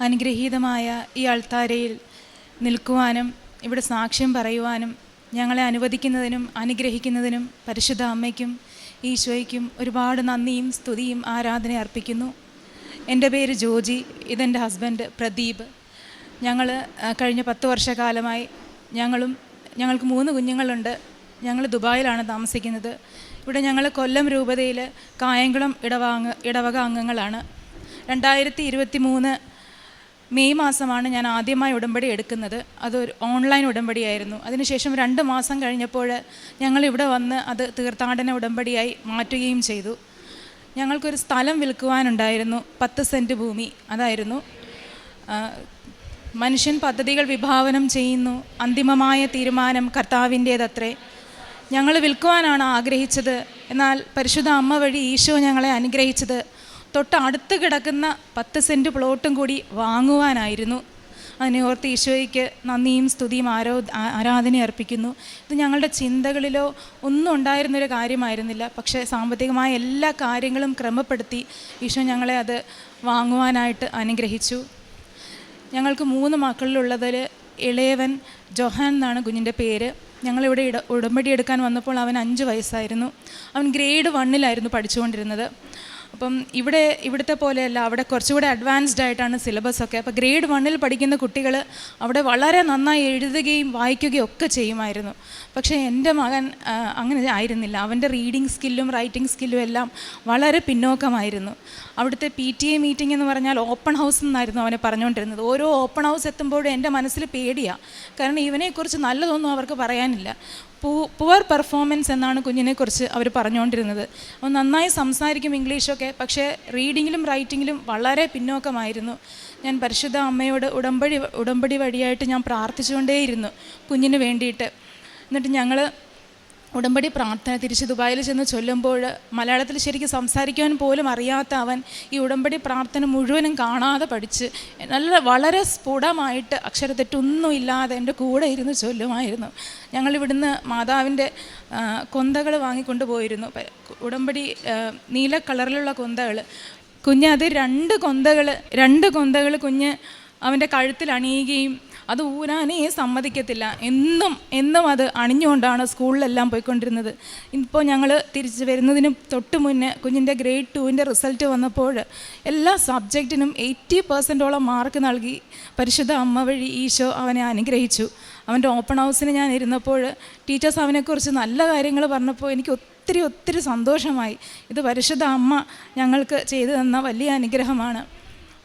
അനുഗ്രഹീതമായ ഈ അൾത്താരയിൽ നിൽക്കുവാനും ഇവിടെ സാക്ഷ്യം പറയുവാനും ഞങ്ങളെ അനുവദിക്കുന്നതിനും അനുഗ്രഹിക്കുന്നതിനും പരിശുദ്ധ അമ്മയ്ക്കും ഈശോയ്ക്കും ഒരുപാട് നന്ദിയും സ്തുതിയും ആരാധന അർപ്പിക്കുന്നു. എന്റെ പേര് ജോജി ഇതെന്റെ ഹസ്ബൻഡ് പ്രദീപ്. ഞങ്ങൾ കഴിഞ്ഞ പത്ത് വർഷക്കാലമായി ഞങ്ങളും ഞങ്ങൾക്ക് മൂന്ന് കുഞ്ഞുങ്ങളുണ്ട്. ഞങ്ങൾ ദുബായിലാണ് താമസിക്കുന്നത്. ഇവിടെ ഞങ്ങൾ കൊല്ലം രൂപതയിൽ കായംകുളം ഇടവാങ്ങ ഇടവക അംഗങ്ങളാണ്. രണ്ടായിരത്തി ഇരുപത്തി മൂന്ന് മെയ് മാസമാണ് ഞാൻ ആദ്യമായി ഉടമ്പടി എടുക്കുന്നത്. അതൊരു ഓൺലൈൻ ഉടമ്പടിയായിരുന്നു. അതിനുശേഷം രണ്ട് മാസം കഴിഞ്ഞപ്പോൾ ഞങ്ങൾ ഇവിടെ വന്ന് അത് തീർത്ഥാടന ഉടമ്പടിയായി മാറ്റുകയും ചെയ്തു. ഞങ്ങൾക്കൊരു സ്ഥലം വിൽക്കുവാനുണ്ടായിരുന്നു. പത്ത് സെന്റ് ഭൂമി. അതായിരുന്നു മനുഷ്യൻ പദ്ധതികൾ വിഭാവനം ചെയ്യുന്നു. അന്തിമമായ തീരുമാനം കർത്താവിന്റേതത്രേ. ഞങ്ങൾ വിൽക്കുവാനാണ് ആഗ്രഹിച്ചത്. എന്നാൽ പരിശുദ്ധ അമ്മ വഴി ഈശോ ഞങ്ങളെ അനുഗ്രഹിച്ചത്. തൊട്ട് അടുത്ത് കിടക്കുന്ന പത്ത് സെന്റ് പ്ലോട്ടും കൂടി വാങ്ങുവാനായിരുന്നു. അതിനെ ഓർത്ത് ഈശോയ്ക്ക് നന്ദിയും സ്തുതിയും ആരോ ആരാധന അർപ്പിക്കുന്നു. ഇത് ഞങ്ങളുടെ ചിന്തകളിലോ ഒന്നും ഉണ്ടായിരുന്നൊരു കാര്യമായിരുന്നില്ല. പക്ഷേ സാമ്പത്തികമായ എല്ലാ കാര്യങ്ങളും ക്രമപ്പെടുത്തി ഈശോ ഞങ്ങളെ അത് വാങ്ങുവാനായിട്ട് അനുഗ്രഹിച്ചു. ഞങ്ങൾക്ക് മൂന്ന് മക്കളിലുള്ളതിൽ ഇളയവൻ ജൊഹാൻ എന്നാണ് കുഞ്ഞിന്റെ പേര്. ഞങ്ങളിവിടെ ഇട ഉടമ്പടി എടുക്കാൻ വന്നപ്പോൾ അവൻ അഞ്ച് വയസ്സായിരുന്നു. അവൻ ഗ്രേഡ് വണ്ണിലായിരുന്നു പഠിച്ചുകൊണ്ടിരുന്നത്. അപ്പം ഇവിടെ ഇവിടുത്തെ പോലെയല്ല അവിടെ കുറച്ചുകൂടെ അഡ്വാൻസ്ഡ് ആയിട്ടാണ് സിലബസ് ഒക്കെ. അപ്പോൾ ഗ്രേഡ് വണ്ണിൽ പഠിക്കുന്ന കുട്ടികൾ അവിടെ വളരെ നന്നായി എഴുതുകയും വായിക്കുകയും ഒക്കെ ചെയ്യുമായിരുന്നു. പക്ഷേ എന്റെ മകൻ അങ്ങനെ ആയിരുന്നില്ല. അവന്റെ റീഡിങ് സ്കില്ലും റൈറ്റിംഗ് സ്കില്ലും എല്ലാം വളരെ പിന്നോക്കമായിരുന്നു. അവിടുത്തെ പി ടി എ മീറ്റിംഗ് എന്ന് പറഞ്ഞാൽ ഓപ്പൺ ഹൗസ് എന്നായിരുന്നു അവനെ പറഞ്ഞുകൊണ്ടിരുന്നത്. ഓരോ ഓപ്പൺ ഹൗസ് എത്തുമ്പോഴും എന്റെ മനസ്സിൽ പേടിയാണ് കാരണം ഇവനെക്കുറിച്ച് നല്ലതൊന്നും അവർക്ക് പറയാനില്ല. പൂ പുവർ പെർഫോമൻസ് എന്നാണ് കുഞ്ഞിനെക്കുറിച്ച് അവർ പറഞ്ഞുകൊണ്ടിരുന്നത്. അവൻ നന്നായി സംസാരിക്കും ഇംഗ്ലീഷൊക്കെ പക്ഷേ റീഡിങ്ങിലും റൈറ്റിങ്ങിലും വളരെ പിന്നോക്കമായിരുന്നു. ഞാൻ പരിശുദ്ധ അമ്മയോട് ഉടമ്പടി ഉടമ്പടി വഴിയായിട്ട് ഞാൻ പ്രാർത്ഥിച്ചുകൊണ്ടേയിരുന്നു കുഞ്ഞിന് വേണ്ടിയിട്ട്. എന്നിട്ട് ഞങ്ങൾ ഉടമ്പടി പ്രാർത്ഥന തിരിച്ച് ദുബായിൽ ചെന്ന് ചൊല്ലുമ്പോൾ മലയാളത്തിൽ ശരിക്കും സംസാരിക്കാൻ പോലും അറിയാത്ത അവൻ ഈ ഉടമ്പടി പ്രാർത്ഥന മുഴുവനും കാണാതെ പഠിച്ച് നല്ല വളരെ സ്ഫുടമായിട്ട് അക്ഷരത്തെറ്റൊന്നും ഇല്ലാതെ എന്റെ കൂടെ ഇരുന്ന് ചൊല്ലുമായിരുന്നു. ഞങ്ങളിവിടുന്ന് മാതാവിന്റെ കൊന്തകൾ വാങ്ങിക്കൊണ്ട് പോയിരുന്നു. ഉടമ്പടി നീല കളറിലുള്ള കൊന്തകൾ കുഞ്ഞ് അത് രണ്ട് കൊന്തകൾ രണ്ട് കൊന്തകൾ കുഞ്ഞ് അവന്റെ കഴുത്തിൽ അണിയുകയും അത് ഊരാനേ സമ്മതിക്കത്തില്ല. എന്നും എന്നും അത് അണിഞ്ഞുകൊണ്ടാണ് സ്കൂളിലെല്ലാം പോയിക്കൊണ്ടിരുന്നത്. ഇപ്പോൾ ഞങ്ങൾ തിരിച്ച് വരുന്നതിന് തൊട്ട് മുന്നേ കുഞ്ഞിന്റെ ഗ്രേഡ് ടുവിന്റെ റിസൾട്ട് വന്നപ്പോൾ എല്ലാ സബ്ജക്റ്റിനും എയ്റ്റി പെർസെന്റോളം മാർക്ക് നൽകി പരിശുദ്ധ അമ്മ വഴി ഈശോ അവനെ അനുഗ്രഹിച്ചു. അവന്റെ ഓപ്പൺ ഹൗസിന് ഞാൻ ഇരുന്നപ്പോൾ ടീച്ചേഴ്സ് അവനെക്കുറിച്ച് നല്ല കാര്യങ്ങൾ പറഞ്ഞപ്പോൾ എനിക്ക് ഒത്തിരി ഒത്തിരി സന്തോഷമായി. ഇത് പരിശുദ്ധ അമ്മ ഞങ്ങൾക്ക് ചെയ്തു തന്ന വലിയ അനുഗ്രഹമാണ്.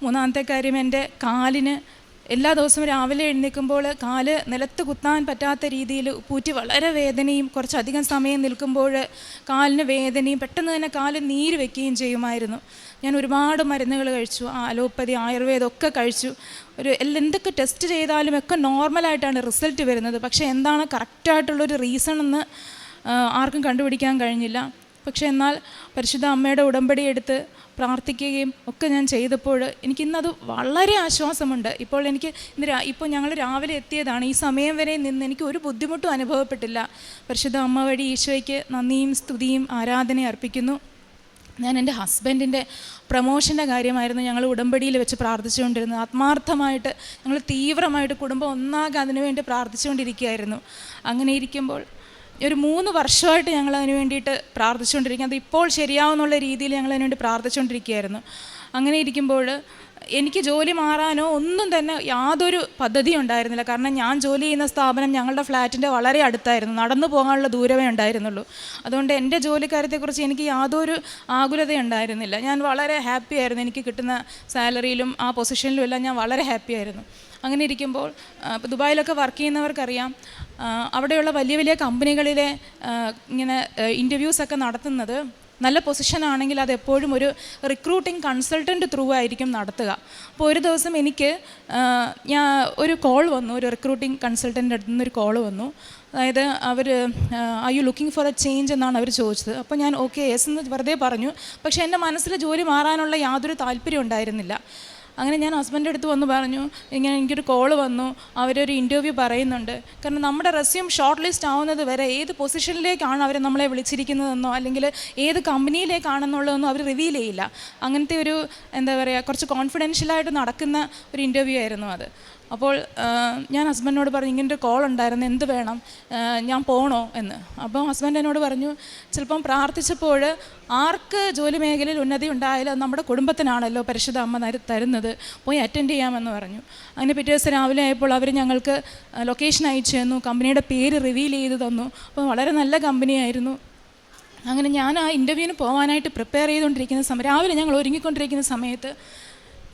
മൂന്നാമത്തെ കാര്യം എന്റെ കാലിന് എല്ലാ ദിവസവും രാവിലെ എഴുന്നേൽക്കുമ്പോൾ കാൽ നിലത്ത് കുത്താൻ പറ്റാത്ത രീതിയിൽ പൂറ്റി വളരെ വേദനയും കുറച്ചധികം സമയം നിൽക്കുമ്പോൾ കാലിന് വേദനയും പെട്ടെന്ന് തന്നെ കാൽ നീര് വെക്കുകയും ചെയ്യുമായിരുന്നു. ഞാൻ ഒരുപാട് മരുന്നുകൾ കഴിച്ചു. അലോപ്പതി ആയുർവേദം ഒക്കെ കഴിച്ചു. ഒരു എന്തൊക്കെ ടെസ്റ്റ് ചെയ്താലും ഒക്കെ നോർമലായിട്ടാണ് റിസൾട്ട് വരുന്നത്. പക്ഷേ എന്താണ് കറക്റ്റായിട്ടുള്ളൊരു റീസൺ എന്ന് ആർക്കും കണ്ടുപിടിക്കാൻ കഴിഞ്ഞില്ല. പക്ഷേ എന്നാൽ പരിശുദ്ധ അമ്മയുടെ ഉടമ്പടി എടുത്ത് പ്രാർത്ഥിക്കുകയും ഒക്കെ ഞാൻ ചെയ്തപ്പോൾ എനിക്കിന്നത് വളരെ ആശ്വാസമുണ്ട്. ഇപ്പോൾ എനിക്ക് ഇന്ന് ഇപ്പോൾ ഞങ്ങൾ രാവിലെ എത്തിയതാണ്. ഈ സമയം വരെ നിന്ന് എനിക്ക് ഒരു ബുദ്ധിമുട്ടും അനുഭവപ്പെട്ടില്ല. പരിശുദ്ധ അമ്മ വഴി ഈശോയ്ക്ക് നന്ദിയും സ്തുതിയും ആരാധനയും അർപ്പിക്കുന്നു. ഞാൻ എന്റെ ഹസ്ബൻഡിന്റെ പ്രമോഷന്റെ കാര്യമായിരുന്നു ഞങ്ങൾ ഉടമ്പടിയിൽ വെച്ച് പ്രാർത്ഥിച്ചുകൊണ്ടിരുന്നത്. ആത്മാർത്ഥമായിട്ട് ഞങ്ങൾ തീവ്രമായിട്ട് കുടുംബം ഒന്നാകെ അതിനുവേണ്ടി പ്രാർത്ഥിച്ചുകൊണ്ടിരിക്കുകയായിരുന്നു. അങ്ങനെ ഇരിക്കുമ്പോൾ ഒരു മൂന്ന് വർഷമായിട്ട് ഞങ്ങൾ അതിന് വേണ്ടിയിട്ട് പ്രാർത്ഥിച്ചുകൊണ്ടിരിക്കുക അത് ഇപ്പോൾ ശരിയാവുന്നുള്ള രീതിയിൽ ഞങ്ങൾ അതിന് വേണ്ടി പ്രാർത്ഥിച്ചുകൊണ്ടിരിക്കുകയായിരുന്നു. അങ്ങനെ ഇരിക്കുമ്പോൾ എനിക്ക് ജോലി മാറാനോ ഒന്നും തന്നെ യാതൊരു പദ്ധതി ഉണ്ടായിരുന്നില്ല. കാരണം ഞാൻ ജോലി ചെയ്യുന്ന സ്ഥാപനം ഞങ്ങളുടെ ഫ്ലാറ്റിന്റെ വളരെ അടുത്തായിരുന്നു. നടന്നു പോകാനുള്ള ദൂരമേ ഉണ്ടായിരുന്നുള്ളൂ. അതുകൊണ്ട് എന്റെ ജോലിക്കാര്യത്തെക്കുറിച്ച് എനിക്ക് യാതൊരു ആകുലത ഉണ്ടായിരുന്നില്ല. ഞാൻ വളരെ ഹാപ്പി ആയിരുന്നു. എനിക്ക് കിട്ടുന്ന സാലറിയിലും ആ പൊസിഷനിലും എല്ലാം ഞാൻ വളരെ ഹാപ്പി ആയിരുന്നു. അങ്ങനെ ഇരിക്കുമ്പോൾ ഇപ്പോൾ ദുബായിലൊക്കെ വർക്ക് ചെയ്യുന്നവർക്കറിയാം അവിടെയുള്ള വലിയ വലിയ കമ്പനികളിലെ ഇങ്ങനെ ഇന്റർവ്യൂസൊക്കെ നടത്തുന്നത് നല്ല പൊസിഷൻ ആണെങ്കിൽ അത് എപ്പോഴും ഒരു റിക്രൂട്ടിംഗ് കൺസൾട്ടന്റ് ത്രൂ ആയിരിക്കും നടത്തുക. അപ്പോൾ ഒരു ദിവസം എനിക്ക് ഞാൻ ഒരു കോൾ വന്നു ഒരു റിക്രൂട്ടിംഗ് കൺസൾട്ടന്റെ അടുത്ത് നിന്നൊരു കോൾ വന്നു. അതായത് അവർ I you looking for a change എന്നാണ് അവർ ചോദിച്ചത്. അപ്പോൾ ഞാൻ ഓക്കെ എസ് എന്ന് വെറുതെ പറഞ്ഞു. പക്ഷേ എന്റെ മനസ്സിൽ ജോലി മാറാനുള്ള യാതൊരു താല്പര്യം ഉണ്ടായിരുന്നില്ല. അങ്ങനെ ഞാൻ ഹസ്ബൻഡ് അടുത്ത് വന്ന് പറഞ്ഞു ഇങ്ങനെ എനിക്കൊരു കോൾ വന്നു അവരൊരു ഇന്റർവ്യൂ പറയുന്നുണ്ട്. കാരണം നമ്മുടെ റെസ്യൂം ഷോർട്ട് ലിസ്റ്റ് ആവുന്നത് വരെ ഏത് പൊസിഷനിലേക്കാണ് അവർ നമ്മളെ വിളിച്ചിരിക്കുന്നതെന്നോ അല്ലെങ്കിൽ ഏത് കമ്പനിയിലേക്കാണെന്നുള്ളതെന്നോ അവർ റിവീൽ ചെയ്യില്ല. അങ്ങനത്തെ ഒരു എന്താ പറയുക കുറച്ച് കോൺഫിഡൻഷ്യലായിട്ട് നടക്കുന്ന ഒരു ഇന്റർവ്യൂ ആയിരുന്നു അത്. അപ്പോൾ ഞാൻ ഹസ്ബൻഡിനോട് പറഞ്ഞു ഇങ്ങനെ ഒരു കോൾ ഉണ്ടായിരുന്നു എന്ത് വേണം? ഞാൻ പോകണോ എന്ന്. അപ്പോൾ ഹസ്ബൻഡ് എന്നോട് പറഞ്ഞു ചിലപ്പം പ്രാർത്ഥിച്ചപ്പോൾ ആർക്ക് ജോലി മേഖലയിൽ ഉന്നതി ഉണ്ടായാലും നമ്മുടെ കുടുംബത്തിനാണല്ലോ പരിശുദ്ധ അമ്മ തരുന്നത്. പോയി അറ്റൻഡ് ചെയ്യാമെന്ന് പറഞ്ഞു. അങ്ങനെ പിറ്റേ ദിവസം രാവിലെ ആയപ്പോൾ അവർ ഞങ്ങൾക്ക് ലൊക്കേഷൻ അയച്ചു തന്നു കമ്പനിയുടെ പേര് റിവീൽ ചെയ്ത് തന്നു. അപ്പോൾ വളരെ നല്ല കമ്പനിയായിരുന്നു അങ്ങനെ ഞാൻ ആ ഇന്റർവ്യൂവിന് പോകാനായിട്ട് പ്രിപ്പയർ ചെയ്തുകൊണ്ടിരിക്കുന്ന സമയം രാവിലെ ഞങ്ങൾ ഒരുങ്ങിക്കൊണ്ടിരിക്കുന്ന സമയത്ത്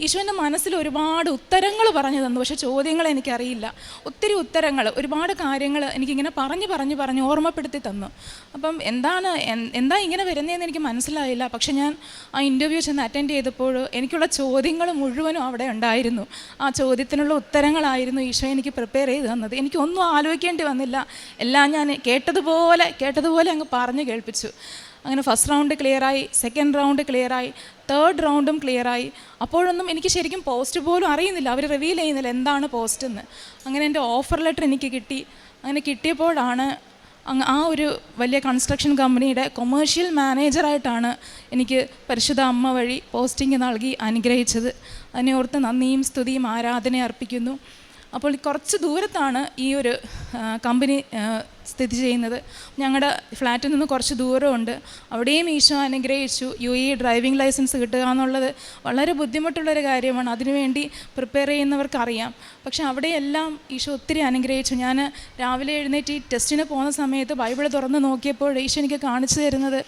ഈശോന്റെ മനസ്സിൽ ഒരുപാട് ഉത്തരങ്ങൾ പറഞ്ഞു തന്നു. പക്ഷേ ചോദ്യങ്ങൾ എനിക്കറിയില്ല. ഒത്തിരി ഉത്തരങ്ങൾ ഒരുപാട് കാര്യങ്ങൾ എനിക്കിങ്ങനെ പറഞ്ഞ് പറഞ്ഞ് പറഞ്ഞ് ഓർമ്മപ്പെടുത്തി തന്നു. അപ്പം എന്താണ് എന്താ ഇങ്ങനെ വരുന്നതെന്ന് എനിക്ക് മനസ്സിലായില്ല. പക്ഷെ ഞാൻ ആ ഇന്റർവ്യൂ ചെന്ന് അറ്റൻഡ് ചെയ്തപ്പോൾ എനിക്കുള്ള ചോദ്യങ്ങൾ മുഴുവനും അവിടെ ഉണ്ടായിരുന്നു. ആ ചോദ്യത്തിനുള്ള ഉത്തരങ്ങളായിരുന്നു ഈശോ എനിക്ക് പ്രിപ്പയർ ചെയ്ത് തന്നത്. എനിക്കൊന്നും ആലോചിക്കേണ്ടി വന്നില്ല. എല്ലാം ഞാൻ കേട്ടതുപോലെ കേട്ടതുപോലെ അങ്ങ് പറഞ്ഞു കേൾപ്പിച്ചു. അങ്ങനെ ഫസ്റ്റ് റൗണ്ട് ക്ലിയറായി സെക്കൻഡ് റൗണ്ട് ക്ലിയറായി തേർഡ് റൗണ്ടും ക്ലിയറായി അപ്പോഴൊന്നും എനിക്ക് ശരിക്കും പോസ്റ്റ് പോലും അറിയുന്നില്ല. അവർ റിവീൽ ചെയ്യുന്നില്ല എന്താണ് പോസ്റ്റ് എന്ന്. അങ്ങനെ എന്റെ ഓഫർ ലെറ്റർ എനിക്ക് കിട്ടി. അങ്ങനെ കിട്ടിയപ്പോഴാണ് ആ ഒരു വലിയ കൺസ്ട്രക്ഷൻ കമ്പനിയുടെ കൊമേഴ്ഷ്യൽ മാനേജറായിട്ടാണ് എനിക്ക് പരിശുദ്ധ അമ്മ വഴി പോസ്റ്റിംഗ് നൽകി അനുഗ്രഹിച്ചത്. അതിനെ ഓർത്ത് നന്ദിയും സ്തുതിയും ആരാധന അർപ്പിക്കുന്നു. അപ്പോൾ കുറച്ച് ദൂരത്താണ് ഈ ഒരു കമ്പനി സ്ഥിതി ചെയ്യുന്നത്. ഞങ്ങളുടെ ഫ്ലാറ്റിൽ നിന്ന് കുറച്ച് ദൂരമുണ്ട്. അവിടെയും ഈശോ അനുഗ്രഹിച്ചു. യു എ ഡ്രൈവിംഗ് ലൈസൻസ് കിട്ടുക എന്നുള്ളത് വളരെ ബുദ്ധിമുട്ടുള്ളൊരു കാര്യമാണ്. അതിനുവേണ്ടി പ്രിപ്പയർ ചെയ്യുന്നവർക്കറിയാം. പക്ഷെ അവിടെയെല്ലാം ഈശോ ഒത്തിരി അനുഗ്രഹിച്ചു. ഞാൻ രാവിലെ എഴുന്നേറ്റ് ഈ ടെസ്റ്റിന് പോകുന്ന സമയത്ത് ബൈബിൾ തുറന്ന് നോക്കിയപ്പോൾ ഈശോ എനിക്ക് കാണിച്ചു തരുന്നത്.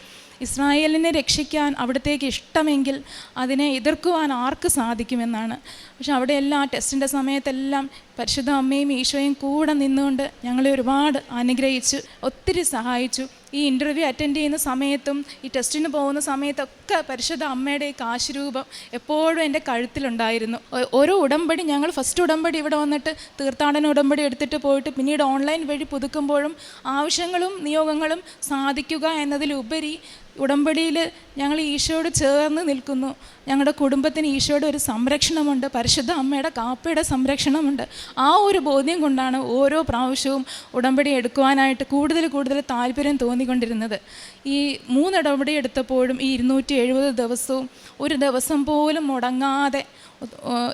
ഇസ്രായേലിനെ രക്ഷിക്കാൻ അവിടത്തേക്ക് ഇഷ്ടമെങ്കിൽ അതിനെ എതിർക്കുവാൻ ആർക്ക് സാധിക്കുമെന്നാണ്. പക്ഷെ അവിടെ എല്ലാ ടെസ്റ്റിന്റെ സമയത്തെല്ലാം പരിശുദ്ധ അമ്മയും ഈശോയും കൂടെ നിന്നുകൊണ്ട് ഞങ്ങളെ ഒരുപാട് അനുഗ്രഹിച്ചു ഒത്തിരി സഹായിച്ചു. ഈ ഇന്റർവ്യൂ അറ്റൻഡ് ചെയ്യുന്ന സമയത്തും ഈ ടെസ്റ്റിന് പോകുന്ന സമയത്തൊക്കെ പരിശുദ്ധ അമ്മയുടെ ഈ കാശുരൂപം എപ്പോഴും എന്റെ കഴുത്തിലുണ്ടായിരുന്നു. ഓരോ ഉടമ്പടി ഞങ്ങൾ ഫസ്റ്റ് ഉടമ്പടി ഇവിടെ വന്നിട്ട് തീർത്ഥാടന ഉടമ്പടി എടുത്തിട്ട് പോയിട്ട് പിന്നീട് ഓൺലൈൻ വഴി പുതുക്കുമ്പോഴും ആവശ്യങ്ങളും നിയോഗങ്ങളും സാധിക്കുക എന്നതിലുപരി ഉടമ്പടിയിൽ ഞങ്ങൾ ഈശോയോട് ചേർന്ന് നിൽക്കുന്നു. ഞങ്ങളുടെ കുടുംബത്തിന് ഈശോയുടെ ഒരു സംരക്ഷണമുണ്ട്. പരിശുദ്ധ അമ്മയുടെ കാപ്പയുടെ സംരക്ഷണമുണ്ട്. ആ ഒരു ബോധ്യം കൊണ്ടാണ് ഓരോ പ്രാവശ്യവും ഉടമ്പടി എടുക്കുവാനായിട്ട് കൂടുതൽ കൂടുതൽ താല്പര്യം തോന്നിക്കൊണ്ടിരുന്നത്. ഈ മൂന്ന് ഉടമ്പടി എടുത്തപ്പോഴും ഈ ഇരുന്നൂറ്റി എഴുപത് ദിവസവും ഒരു ദിവസം പോലും മുടങ്ങാതെ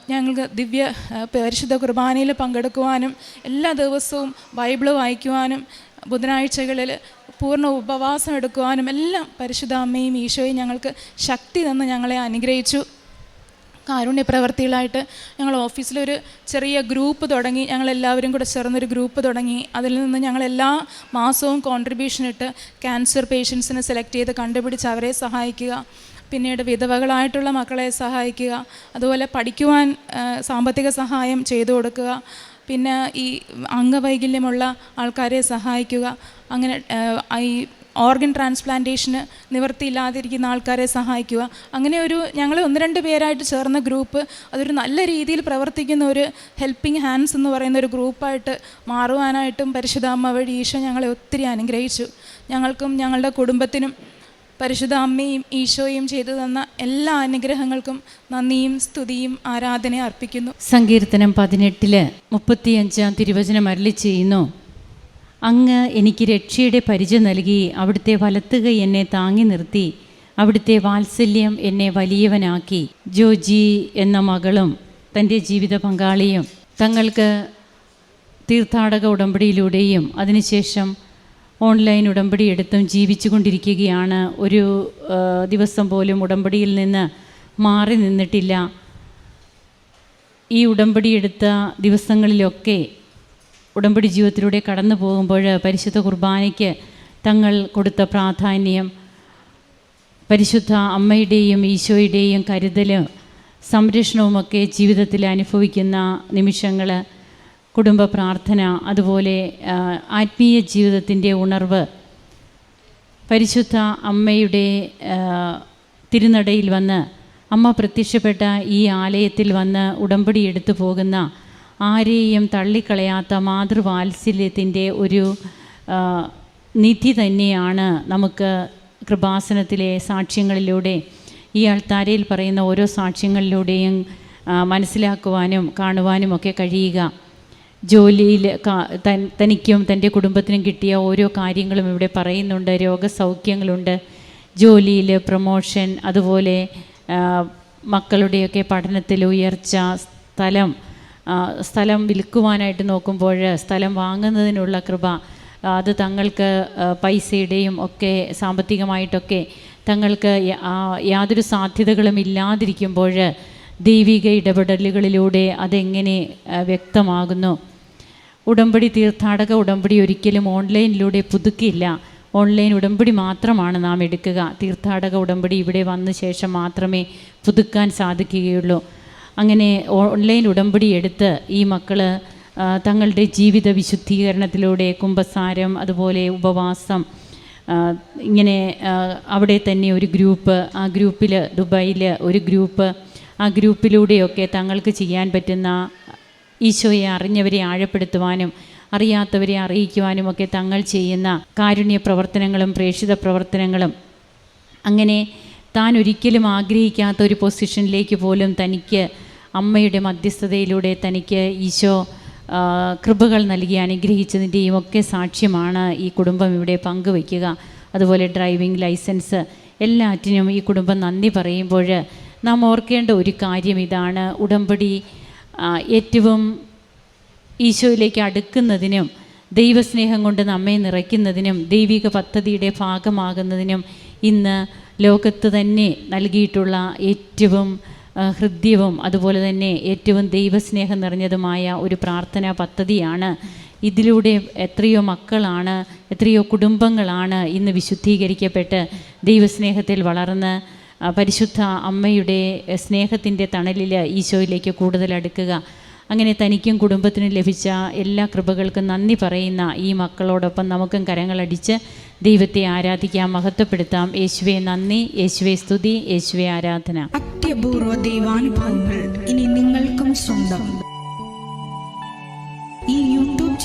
ഞങ്ങൾക്ക് ദിവ്യ പരിശുദ്ധ കുർബാനയിൽ പങ്കെടുക്കുവാനും എല്ലാ ദിവസവും ബൈബിൾ വായിക്കുവാനും ബുധനാഴ്ചകളിൽ പൂർണ ഉപവാസം എടുക്കുവാനും എല്ലാം പരിശുദ്ധ അമ്മയും ഈശോയും ഞങ്ങൾക്ക് ശക്തി തന്ന് ഞങ്ങളെ അനുഗ്രഹിച്ചു. കാരുണ്യ പ്രവർത്തികളായിട്ട് ഞങ്ങൾ ഓഫീസിലൊരു ചെറിയ ഗ്രൂപ്പ് തുടങ്ങി. ഞങ്ങളെല്ലാവരും കൂടെ ചേർന്നൊരു ഗ്രൂപ്പ് തുടങ്ങി. അതിൽ നിന്ന് ഞങ്ങൾ എല്ലാ മാസവും കോൺട്രിബ്യൂഷൻ ഇട്ട് ക്യാൻസർ പേഷ്യൻസിനെ സെലക്ട് ചെയ്ത് കണ്ടുപിടിച്ച് അവരെ സഹായിക്കുക. പിന്നീട് വിധവകളായിട്ടുള്ള മക്കളെ സഹായിക്കുക. അതുപോലെ പഠിക്കുവാൻ സാമ്പത്തിക സഹായം ചെയ്തു കൊടുക്കുക. പിന്നെ ഈ അംഗവൈകല്യമുള്ള ആൾക്കാരെ സഹായിക്കുക അങ്ങനെ ഈ ഓർഗൻ ട്രാൻസ്പ്ലാന്റേഷന് നിവൃത്തിയില്ലാതിരിക്കുന്ന ആൾക്കാരെ സഹായിക്കുക അങ്ങനെ ഒരു ഞങ്ങൾ ഒന്ന് രണ്ട് പേരായിട്ട് ചേർന്ന ഗ്രൂപ്പ് അതൊരു നല്ല രീതിയിൽ പ്രവർത്തിക്കുന്ന ഒരു ഹെൽപ്പിംഗ് ഹാൻഡ്സ് എന്ന് പറയുന്ന ഒരു ഗ്രൂപ്പായിട്ട് മാറുവാനായിട്ടും പരിശുദ്ധാമ്മ വഴി ഈശോ ഞങ്ങളെ ഒത്തിരി അനുഗ്രഹിച്ചു. ഞങ്ങൾക്കും ഞങ്ങളുടെ കുടുംബത്തിനും പരിശുദ്ധ അമ്മയും ഈശോയും ചെയ്തു തന്ന എല്ലാ അനുഗ്രഹങ്ങൾക്കും നന്ദിയും സ്തുതിയും ആരാധനയും അർപ്പിക്കുന്നു. സങ്കീർത്തനം പതിനെട്ടിൽ മുപ്പത്തിയഞ്ചാം തിരുവചനം അരളി ചെയ്യുന്നു. അങ്ങ് എനിക്ക് രക്ഷയുടെ പരിചയം നൽകി അവിടുത്തെ വലത്തുക എന്നെ താങ്ങി നിർത്തി അവിടുത്തെ വാത്സല്യം എന്നെ വലിയവനാക്കി. ജോജി എന്ന മകളും തന്റെ ജീവിത പങ്കാളിയും തങ്ങൾക്ക് തീർത്ഥാടക ഉടമ്പടിയിലൂടെയും അതിനുശേഷം ഓൺലൈൻ ഉടമ്പടി എടുത്തും ജീവിച്ചു കൊണ്ടിരിക്കുകയാണ് ഒരു ദിവസം പോലും ഉടമ്പടിയിൽ നിന്ന് മാറി നിന്നിട്ടില്ല. ഈ ഉടമ്പടി എടുത്ത ദിവസങ്ങളിലൊക്കെ ഉടമ്പടി ജീവിതത്തിലൂടെ കടന്നു പോകുമ്പോൾ പരിശുദ്ധ കുർബാനയ്ക്ക് തങ്ങൾ കൊടുത്ത പ്രാധാന്യം പരിശുദ്ധ അമ്മയുടെയും ഈശോയുടെയും കരുതലും സംരക്ഷണവുമൊക്കെ ജീവിതത്തിൽ അനുഭവിക്കുന്ന നിമിഷങ്ങൾ കുടുംബ പ്രാർത്ഥന അതുപോലെ ആത്മീയ ജീവിതത്തിന്റെ ഉണർവ്. പരിശുദ്ധ അമ്മയുടെ തിരുനടയിൽ വന്ന് അമ്മ പ്രത്യക്ഷപ്പെട്ട ഈ ആലയത്തിൽ വന്ന് ഉടമ്പടി എടുത്തു പോകുന്ന ആരെയും തള്ളിക്കളയാത്ത മാതൃവാത്സല്യത്തിന്റെ ഒരു നിധി തന്നെയാണ് നമുക്ക് കൃപാസനത്തിലെ സാക്ഷ്യങ്ങളിലൂടെ ഈ ആൾത്താരയിൽ പറയുന്ന ഓരോ സാക്ഷ്യങ്ങളിലൂടെയും മനസ്സിലാക്കുവാനും കാണുവാനും ഒക്കെ കഴിയുക. ജോലിയിൽ തനിക്കും തന്റെ കുടുംബത്തിനും കിട്ടിയ ഓരോ കാര്യങ്ങളും ഇവിടെ പറയുന്നുണ്ട്. രോഗസൗഖ്യങ്ങളുണ്ട്. ജോലിയിൽ പ്രൊമോഷൻ അതുപോലെ മക്കളുടെയൊക്കെ പഠനത്തിൽ ഉയർച്ച സ്ഥലം സ്ഥലം വിൽക്കുവാനായിട്ട് നോക്കുമ്പോൾ സ്ഥലം വാങ്ങുന്നതിനുള്ള കൃപ അത് തങ്ങൾക്ക് പൈസയുടെയും ഒക്കെ സാമ്പത്തികമായിട്ടൊക്കെ തങ്ങൾക്ക് യാതൊരു സാധ്യതകളും ഇല്ലാതിരിക്കുമ്പോൾ ദൈവിക ഇടപെടലുകളിലൂടെ അതെങ്ങനെ വ്യക്തമാകുന്നു? ഉടമ്പടി തീർത്ഥാടക ഉടമ്പടി ഒരിക്കലും ഓൺലൈനിലൂടെ പുതുക്കില്ല ഓൺലൈൻ ഉടമ്പടി മാത്രമാണ് നാം എടുക്കുക. തീർത്ഥാടക ഉടമ്പടി ഇവിടെ വന്ന ശേഷം മാത്രമേ പുതുക്കാൻ സാധിക്കുകയുള്ളൂ. അങ്ങനെ ഓൺലൈൻ ഉടമ്പടി എടുത്ത് ഈ മക്കൾ തങ്ങളുടെ ജീവിത വിശുദ്ധീകരണത്തിലൂടെ കുംഭസാരം അതുപോലെ ഉപവാസം ഇങ്ങനെ അവിടെ തന്നെ ഒരു ഗ്രൂപ്പ് ആ ഗ്രൂപ്പിൽ ദുബായിൽ ഒരു ഗ്രൂപ്പ് ആ ഗ്രൂപ്പിലൂടെയൊക്കെ തങ്ങൾക്ക് ചെയ്യാൻ പറ്റുന്ന ഈശോയെ അറിഞ്ഞവരെ ആഴപ്പെടുത്തുവാനും അറിയാത്തവരെ അറിയിക്കുവാനും ഒക്കെ തങ്ങൾ ചെയ്യുന്ന കാരുണ്യ പ്രവർത്തനങ്ങളും പ്രേക്ഷിത പ്രവർത്തനങ്ങളും. അങ്ങനെ താൻ ഒരിക്കലും ആഗ്രഹിക്കാത്ത ഒരു പൊസിഷനിലേക്ക് പോലും തനിക്ക് അമ്മയുടെ മധ്യസ്ഥതയിലൂടെ തനിക്ക് ഈശോ കൃപകൾ നൽകി അനുഗ്രഹിച്ചതിന്റെയും ഒക്കെ സാക്ഷ്യമാണ് ഈ കുടുംബം ഇവിടെ പങ്കുവയ്ക്കുക. അതുപോലെ ഡ്രൈവിംഗ് ലൈസൻസ് എല്ലാറ്റിനും ഈ കുടുംബം നന്ദി പറയുമ്പോൾ നാം ഓർക്കേണ്ട ഒരു കാര്യം ഇതാണ്. ഉടമ്പടി ഏറ്റവും ഈശോയിലേക്ക് അടുക്കുന്നതിനും ദൈവസ്നേഹം കൊണ്ട് നമ്മെ നിറയ്ക്കുന്നതിനും ദൈവിക പദ്ധതിയുടെ ഭാഗമാകുന്നതിനും ഇന്ന് ലോകത്ത് തന്നെ നൽകിയിട്ടുള്ള ഏറ്റവും ഹൃദ്യവും അതുപോലെ തന്നെ ഏറ്റവും ദൈവസ്നേഹം നിറഞ്ഞതുമായ ഒരു പ്രാർത്ഥനാ പദ്ധതിയാണ്. ഇതിലൂടെ എത്രയോ മക്കളാണ് എത്രയോ കുടുംബങ്ങളാണ് ഇന്ന് വിശുദ്ധീകരിക്കപ്പെട്ട് ദൈവസ്നേഹത്തിൽ വളർന്ന് പരിശുദ്ധ അമ്മയുടെ സ്നേഹത്തിന്റെ തണലിൽ ഈശോയിലേക്ക് കൂടുതൽ അടുക്കുക. അങ്ങനെ തനിക്കും കുടുംബത്തിനും ലഭിച്ച എല്ലാ കൃപകൾക്കും നന്ദി പറയുന്ന ഈ മക്കളോടൊപ്പം നമുക്കും കരങ്ങളടിച്ച് ദൈവത്തെ ആരാധിക്കാം മഹത്വപ്പെടുത്താം. യേശുവെ നന്ദി. യേശുവെ സ്തുതി. യേശുവെ ആരാധന. അത്യപൂർവ ദൈവാനുഭവങ്ങൾ ഇനി നിങ്ങൾക്കും സ്വന്തം.